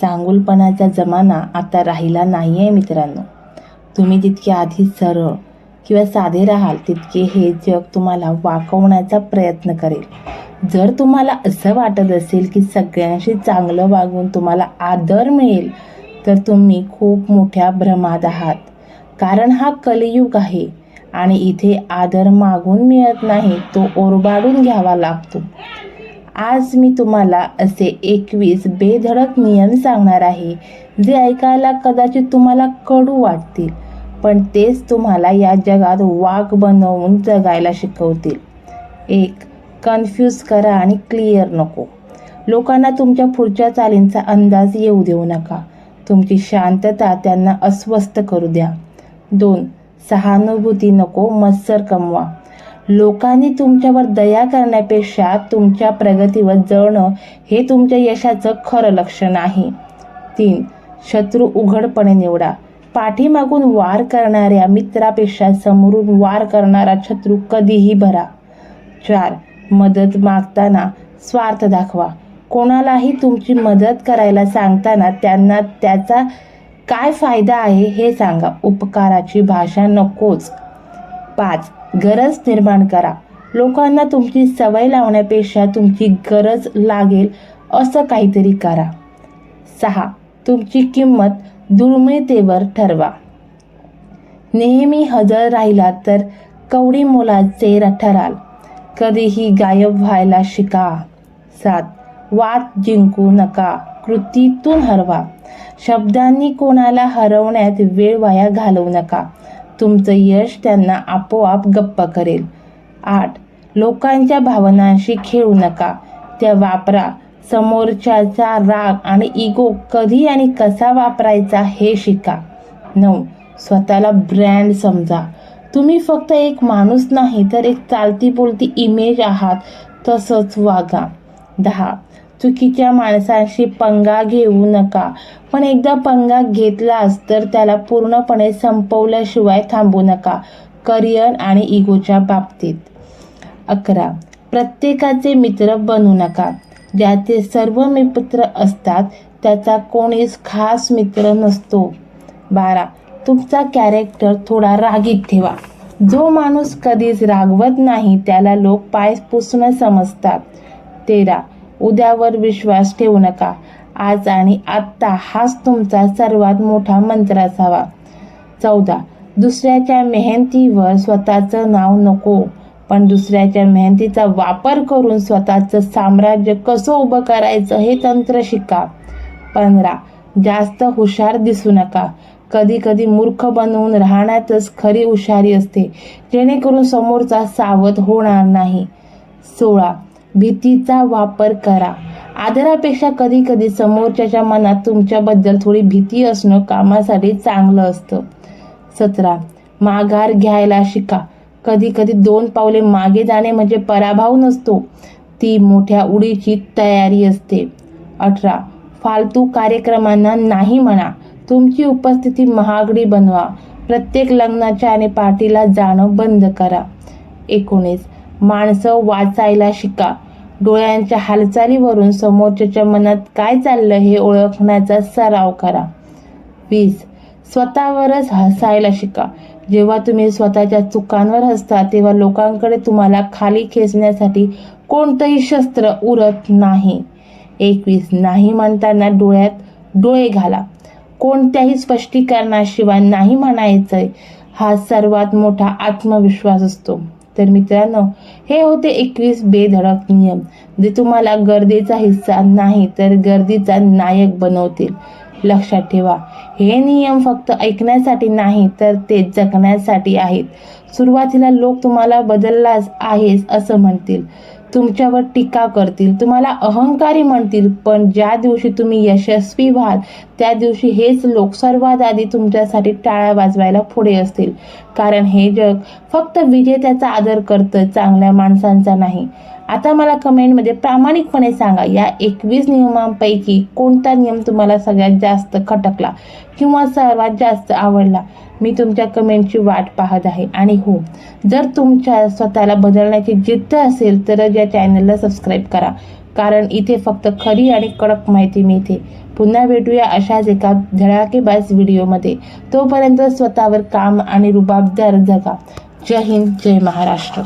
चांगुलपणाचा जमाना आता राहिला नाही आहे मित्रांनो. तुम्ही जितके आधी सरळ किंवा साधे राहाल तितके हे जग तुम्हाला वाकवण्याचा प्रयत्न करेल. जर तुम्हाला असं वाटत असेल की सगळ्यांशी चांगलं वागून तुम्हाला आदर मिळेल तर तुम्ही खूप मोठ्या भ्रमात आहात. कारण हा कलियुग आहे आणि इथे आदर मागून मिळत नाही तो ओरबाडून घ्यावा लागतो. आज मी तुम्हाला असे एकवीस बेधडक नियम सांगणार आहे जे ऐकायला कदाचित तुम्हाला कडू वाटतील पण तेच तुम्हाला या जगात वाघ बनवून जगायला शिकवतील. एक कन्फ्यूज करा आणि क्लिअर नको. लोकांना तुमच्या पुढच्या चालींचा अंदाज येऊ देऊ नका. तुमची शांतता त्यांना अस्वस्थ करू द्या. दोन सहानुभूती नको मत्सर कमवा. लोकांनी तुमच्यावर दया करण्यापेक्षा तुमच्या प्रगतीवर जळणं हे तुमच्या यशाचं खरं लक्षण आहे. तीन शत्रू उघडपणे निवडा. पाठीमागून वार करणाऱ्या मित्रापेक्षा समोरून वार करणारा शत्रू कधीही भरा. चार मदत मागताना स्वार्थ दाखवा. कोणालाही तुमची मदत करायला सांगताना त्यांना त्याचा काय फायदा आहे हे सांगा. उपकाराची भाषा नकोच. पाच गरज निर्माण करा. लोकांना तुमची सवय लावण्यापेक्षा तुमची गरज लागेल असं काहीतरी करा. सहा तुमची किंमत दुर्मिळतेवर ठरवा. नेहमी हजर राहिला तर कवडी मोलाचे ठराल कधीही गायब व्हायला शिका. सात वाद जिंकू नका. कृतीतून हरवा. शब्दांनी कोणाला हरवण्यात वेळ वाया घालवू नका. तुमचं यश त्यांना आपोआप गप्प करेल. आठ. लोकांच्या भावनांशी खेळू नका. त्या वापरा. समोरच्याचा राग आणि इगो कधी आणि कसा वापरायचा हे शिका. नऊ. स्वतःला ब्रँड समजा. तुम्ही फक्त एक माणूस नाही तर एक चालती बोलती इमेज आहात. तसंच वागा. दहा. चुकीच्या माणसांशी पंगा घेऊ नका. पण एकदा पंगा घेतलास तर त्याला पूर्णपणे संपवल्याशिवाय थांबू नका. करिअर आणि इगोच्या बाबतीत. अकरा. प्रत्येकाचे मित्र बनू नका. ज्याचे सर्व मित्र असतात त्याचा कोणीच खास मित्र नसतो. बारा. तुमचा कॅरेक्टर थोडा रागीत ठेवा. जो माणूस कधीच रागवत नाही त्याला लोक पाय पुसणं समजतात. तेरा. उद्यावर विश्वास ठेवू नका. आज आणि आत्ता हाच तुमचा सर्वात मोठा मंत्र असावा. चौदा. दुसऱ्याच्या मेहनतीवर स्वतःचं नाव नको. पण दुसऱ्याच्या मेहनतीचा वापर करून स्वतःचं साम्राज्य कसं उभं करायचं हे तंत्र शिका. पंधरा. जास्त हुशार दिसू नका. कधी कधी मूर्ख बनवून राहण्यातच खरी हुशारी असते. जेणेकरून समोरचा सावध होणार नाही. सोळा. भीतीचा वापर करा. आदरापेक्षा कधी कधी समोरच्याच्या मनात तुमच्याबद्दल थोडी भीती असणं कामासाठी चांगलं असतं. सतरा. माघार घ्यायला शिका. कधी कधी दोन पावले मागे जाणे म्हणजे पराभव नसतो. ती मोठ्या उडीची तयारी असते. अठरा. फालतू कार्यक्रमांना नाही म्हणा. तुमची उपस्थिती महागडी बनवा. प्रत्येक लग्नाच्या आणि पार्टीला जाणं बंद करा. एकोणीस. माणसं वाचायला शिका. डोळ्यांच्या हालचालीवरून समोरच्याच्या मनात काय चाललं हे ओळखण्याचा सराव करा. वीस. स्वतःवरच हसायला शिका. जेव्हा तुम्ही स्वतःच्या चुकांवर हसता तेव्हा लोकांकडे तुम्हाला खाली खेचण्यासाठी कोणतंही शस्त्र उरत नाही. एकवीस. नाही म्हणताना डोळ्यात डोळे घाला. कोणत्याही स्पष्टीकरणाशिवाय नाही म्हणायचंय. हा सर्वात मोठा आत्मविश्वास असतो. तर मित्रांनो हे होते एकवीस बेधडक नियम. जे तुम्हाला गर्दीचा हिस्सा नाही तर गर्दीचा नायक बनवतील. लक्षात ठेवा हे नियम फक्त ऐकण्यासाठी नाही तर ते जगण्यासाठी आहेत. सुरुवातीला लोक तुम्हाला बदललाच आहेस असं म्हणतील. तुमच्यावर टीका करतील तुम्हाला अहंकारी म्हणतील पण ज्या दिवशी तुम्ही यशस्वी व्हाल त्या दिवशी हेच लोक सर्वात आधी तुमच्यासाठी टाळ्या वाजवायला पुढे असतील. कारण हे जग फक्त विजेत्याचा आदर करतं चांगल्या माणसांचा नाही. आता मला कमेंटमध्ये प्रामाणिकपणे सांगा या एकवीस नियमांपैकी कोणता नियम तुम्हाला सगळ्यात जास्त खटकला किंवा सर्वात जास्त आवडला? मी तुमच्या कमेंटची वाट पाहत आहे. आणि हो जर तुमच्या स्वतःला बदलण्याची जिद्द असेल तर या चॅनलला सबस्क्राईब करा कारण इथे फक्त खरी आणि कडक माहिती मिळते. पुन्हा भेटूया अशाच एका धडाकेबाज व्हिडिओमध्ये. तोपर्यंत स्वतःवर काम आणि रुबाबदार जगा. जय हिंद जय महाराष्ट्र.